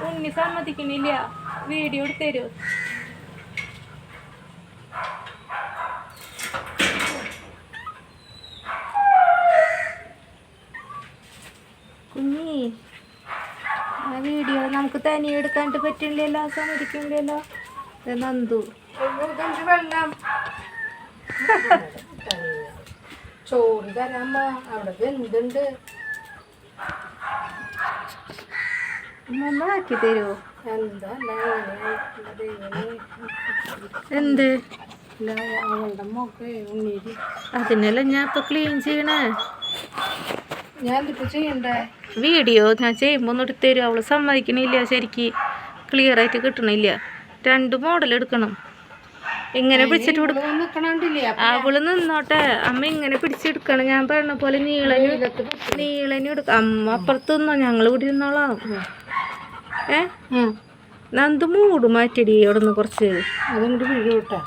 കുഞ്ഞി സമ്മതിക്കണില്ല വീഡിയോ എടുത്ത് തരൂ. കുഞ്ഞി ആ വീഡിയോ നമുക്ക് തനിയെ എടുക്കാണ്ട് പറ്റില്ലല്ലോ സമ്മതിക്കില്ലല്ലോ. നന്ദു. വെള്ളം. ചോറ് തരാമ്മ അവിടെ വെന്തുണ്ട് ഒന്ന് ആക്കി തരുമോ എന്താ അല്ല എങ്ങനെയായിട്ടുള്ളത് എങ്ങനെ എന്ത് ഇല്ല അവളുടെ തരുമോ എന്ത് അതിനെല്ലാം ഞാൻ ഇപ്പൊ ക്ലീൻ ചെയ്യണേ. വീഡിയോ ഞാൻ ചെയ്യുമ്പോൾ ഒന്ന് എടുത്ത് തരും അവൾ സമ്മതിക്കണില്ല ശരിക്ക്. ക്ലിയർ ആയിട്ട് കിട്ടണില്ല. രണ്ട് മോഡൽ എടുക്കണം. ഇങ്ങനെ പിടിച്ചിട്ട് കൊടുക്കണം അവൾ നിന്നോട്ടെ. അമ്മ ഇങ്ങനെ പിടിച്ചെടുക്കണം. ഞാൻ പറഞ്ഞ പോലെ നീളനും നീളനും എടുക്കണം അമ്മ അപ്പുറത്ത് നിന്നോ. ഞങ്ങൾ ഇവിടെ ഇരുന്നോളാം. ഏ? നന്ദു മൂട് മാറ്റടി അവിടെ നിന്ന് കുറച്ച് അതുകൊണ്ട് വിട്ടാ